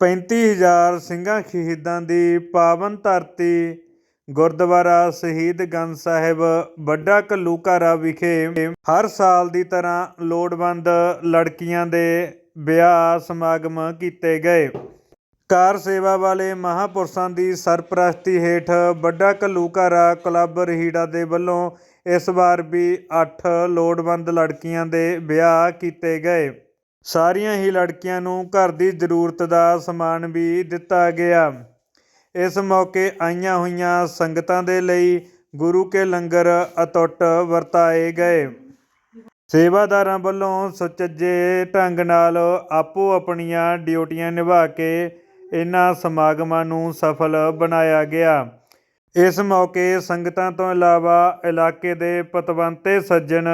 35000 ਸਿੰਘਾਂ ਸ਼ਹੀਦਾਂ ਦੀ ਪਾਵਨ ਧਰਤੀ ਗੁਰਦੁਆਰਾ ਸ਼ਹੀਦ ਗੰਜ ਸਾਹਿਬ ਵੱਡਾ ਘੱਲੂਘਾਰਾ ਵਿਖੇ ਹਰ ਸਾਲ ਦੀ ਤਰ੍ਹਾਂ ਲੋੜਵੰਦ ਲੜਕੀਆਂ ਦੇ ਵਿਆਹ ਸਮਾਗਮ ਕੀਤੇ ਗਏ। ਕਾਰ ਸੇਵਾ ਵਾਲੇ ਮਹਾਪੁਰਸ਼ਾਂ ਦੀ ਸਰਪ੍ਰਸਤੀ ਹੇਠ ਵੱਡਾ ਘੱਲੂਘਾਰਾ ਕਲੱਬ ਰਹੀੜਾ ਦੇ ਵੱਲੋਂ ਇਸ ਵਾਰ ਵੀ 8 ਲੋੜਵੰਦ ਲੜਕੀਆਂ ਦੇ ਵਿਆਹ ਕੀਤੇ ਗਏ। ਸਾਰੀਆਂ ਹੀ ਲੜਕੀਆਂ ਨੂੰ ਘਰ ਦੀ ਜ਼ਰੂਰਤ ਦਾ ਸਮਾਨ ਵੀ ਦਿੱਤਾ ਗਿਆ। ਇਸ ਮੌਕੇ ਆਈਆਂ ਹੋਈਆਂ ਸੰਗਤਾਂ ਦੇ ਲਈ ਗੁਰੂ ਕੇ ਲੰਗਰ ਅਤੁੱਟ ਵਰਤਾਏ ਗਏ। ਸੇਵਾਦਾਰਾਂ ਵੱਲੋਂ ਸੁਚੱਜੇ ਢੰਗ ਨਾਲ ਆਪੋ ਆਪਣੀਆਂ ਡਿਊਟੀਆਂ ਨਿਭਾ ਕੇ ਇਹਨਾਂ ਸਮਾਗਮਾਂ ਨੂੰ ਸਫਲ ਬਣਾਇਆ ਗਿਆ। ਇਸ ਮੌਕੇ ਸੰਗਤਾਂ ਤੋਂ ਇਲਾਵਾ ਇਲਾਕੇ ਦੇ ਪਤਵੰਤੇ ਸੱਜਣ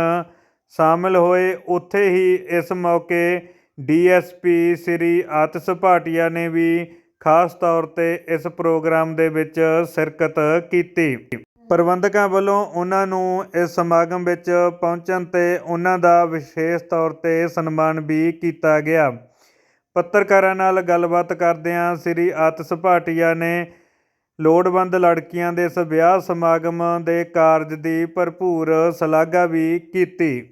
ਸ਼ਾਮਲ ਹੋਏ, ਉੱਥੇ ਹੀ ਇਸ ਮੌਕੇ ਡੀਐਸਪੀ ਸ੍ਰੀ ਆਤਿਸ਼ ਭਾਟੀਆ ਨੇ ਵੀ ਖਾਸ ਤੌਰ ਤੇ ਇਸ ਪ੍ਰੋਗਰਾਮ ਦੇ ਵਿੱਚ ਸ਼ਿਰਕਤ ਕੀਤੀ। ਪ੍ਰਬੰਧਕਾਂ ਵੱਲੋਂ ਉਹਨਾਂ ਨੂੰ ਇਸ ਸਮਾਗਮ ਵਿੱਚ ਪਹੁੰਚਣ ਤੇ ਉਹਨਾਂ ਦਾ ਵਿਸ਼ੇਸ਼ ਤੌਰ ਤੇ ਸਨਮਾਨ ਵੀ ਕੀਤਾ ਗਿਆ। ਪੱਤਰਕਾਰਾਂ ਨਾਲ ਗੱਲਬਾਤ ਕਰਦਿਆਂ ਸ੍ਰੀ ਆਤਿਸ਼ ਭਾਟੀਆ ਨੇ ਲੋੜਵੰਦ ਲੜਕੀਆਂ ਦੇ ਇਸ ਵਿਆਹ ਸਮਾਗਮ ਦੇ ਕਾਰਜ ਦੀ ਭਰਪੂਰ ਸ਼ਲਾਘਾ ਵੀ ਕੀਤੀ।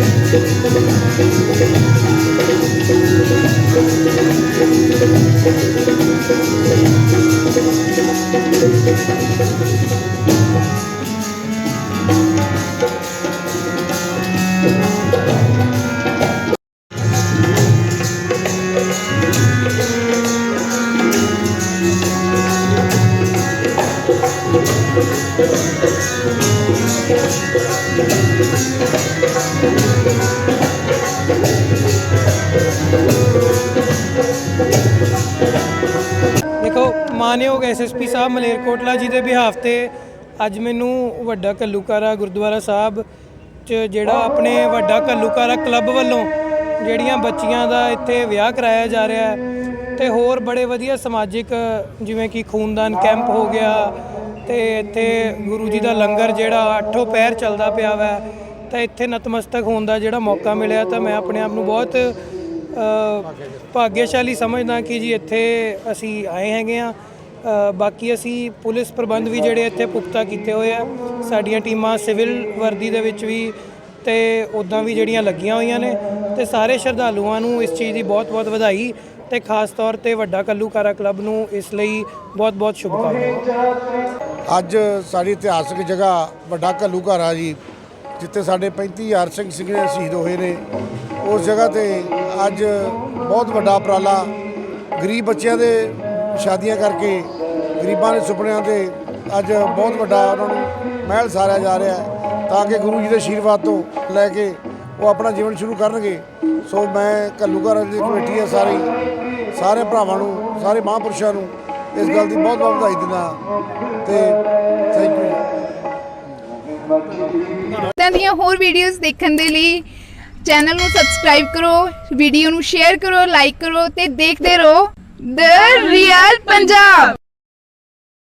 ਮਾਨਯੋਗ ਐਸਐਸਪੀ ਸਾਹਿਬ ਮਲੇਰਕੋਟਲਾ ਜੀ ਦੇ ਬਿਹਾਫ ਤੇ ਅੱਜ ਮੈਨੂੰ ਵੱਡਾ ਕੱਲੂਕਾਰਾ ਗੁਰਦੁਆਰਾ ਸਾਹਿਬ ਚ ਜਿਹੜਾ ਆਪਣੇ ਵੱਡਾ ਕੱਲੂਕਾਰਾ ਕਲੱਬ ਵੱਲੋਂ ਜਿਹੜੀਆਂ ਬੱਚੀਆਂ ਦਾ ਇੱਥੇ ਵਿਆਹ ਕਰਾਇਆ ਜਾ ਰਿਹਾ ਹੈ ਤੇ ਹੋਰ ਬੜੇ ਵਧੀਆ ਸਮਾਜਿਕ ਜਿਵੇਂ ਕਿ ਖੂਨਦਾਨ ਕੈਂਪ ਹੋ ਗਿਆ ਤੇ ਇੱਥੇ ਗੁਰੂ ਜੀ ਦਾ ਲੰਗਰ ਜਿਹੜਾ ਅੱਠੋਂ ਪੈਰ ਚੱਲਦਾ ਪਿਆ ਵਾ, ਤਾਂ ਇੱਥੇ ਨਤਮਸਤਕ ਹੋਣ ਦਾ ਜਿਹੜਾ ਮੌਕਾ ਮਿਲਿਆ ਤਾਂ ਮੈਂ ਆਪਣੇ ਆਪ ਨੂੰ ਬਹੁਤ ਭਾਗਿਆਸ਼ਾਲੀ ਸਮਝਦਾ ਕਿ ਜੀ ਇੱਥੇ ਅਸੀਂ ਆਏ ਹੈਗੇ ਆ ਬਾਕੀ ਅਸੀਂ ਪੁਲਿਸ ਪ੍ਰਬੰਧ ਵੀ ਜਿਹੜੇ ਇੱਥੇ ਪੁਖਤਾ ਕੀਤੇ ਹੋਏ ਆ। ਸਾਡੀਆਂ ਟੀਮਾਂ ਸਿਵਲ ਵਰਦੀ ਦੇ ਵਿੱਚ ਵੀ ਤੇ ਉਦਾਂ ਵੀ ਜਿਹੜੀਆਂ ਲੱਗੀਆਂ ਹੋਈਆਂ ਨੇ ਤੇ ਸਾਰੇ ਸ਼ਰਧਾਲੂਆਂ ਨੂੰ ਇਸ ਚੀਜ਼ ਦੀ ਬਹੁਤ-ਬਹੁਤ ਵਧਾਈ ਤੇ ਖਾਸ ਤੌਰ ਤੇ ਵੱਡਾ ਕੱਲੂਕਾਰਾ ਕਲੱਬ ਨੂੰ ਇਸ ਲਈ ਬਹੁਤ-ਬਹੁਤ ਸ਼ੁਭਕਾਮਨਾਵਾਂ। ਅੱਜ ਸਾਡੀ ਇਤਿਹਾਸਕ ਜਗ੍ਹਾ ਵੱਡਾ ਘੱਲੂਘਾਰਾ ਜੀ, ਜਿੱਥੇ ਸਾਡੇ 35000 ਸਿੰਘ ਸਿੰਘੇ ਸ਼ਹੀਦ ਹੋਏ ਨੇ। ਉਸ ਜਗ੍ਹਾ ਤੇ ਅੱਜ ਬਹੁਤ ਵੱਡਾ ਉਪਰਾਲਾ ਗਰੀਬ ਬੱਚਿਆਂ ਦੇ ਸ਼ਾਦੀਆਂ ਕਰਕੇ ਗਰੀਬਾਂ ਦੇ ਸੁਪਨਿਆਂ ਤੇ ਅੱਜ ਬਹੁਤ ਵੱਡਾ ਉਹਨਾਂ ਨੂੰ ਮਹਿਲ ਸਾਰਿਆ ਜਾ ਰਿਹਾ ਹੈ, ਤਾਂ ਕਿ ਗੁਰੂ ਜੀ ਦੇ ਆਸ਼ੀਰਵਾਦ ਤੋਂ ਲੈ ਕੇ ਉਹ ਆਪਣਾ ਜੀਵਨ ਸ਼ੁਰੂ ਕਰਨਗੇ। ਸੋ ਮੈਂ ਘੱਲੂਘਾਰਾ ਦੀ ਕਮੇਟੀ ਹੈ ਸਾਰੀ, ਸਾਰੇ ਭਰਾਵਾਂ ਨੂੰ, ਸਾਰੇ ਮਹਾਂਪੁਰਸ਼ਾਂ ਨੂੰ ਇਸ ਗੱਲ ਦੀ ਬਹੁਤ ਬਹੁਤ ਵਧਾਈ ਦਿੰਦਾ ਤੇ ਥੈਂਕ ਯੂ ਇਦਾਂ ਦੀਆਂ ਹੋਰ ਵੀਡੀਓਜ਼ ਦੇਖਣ ਦੇ ਲਈ ਚੈਨਲ ਨੂੰ ਸਬਸਕ੍ਰਾਈਬ ਕਰੋ ਵੀਡੀਓ ਨੂੰ ਸ਼ੇਅਰ ਕਰੋ ਲਾਈਕ ਕਰੋ ਤੇ ਦੇਖਦੇ ਰਹੋ। The Real Punjab.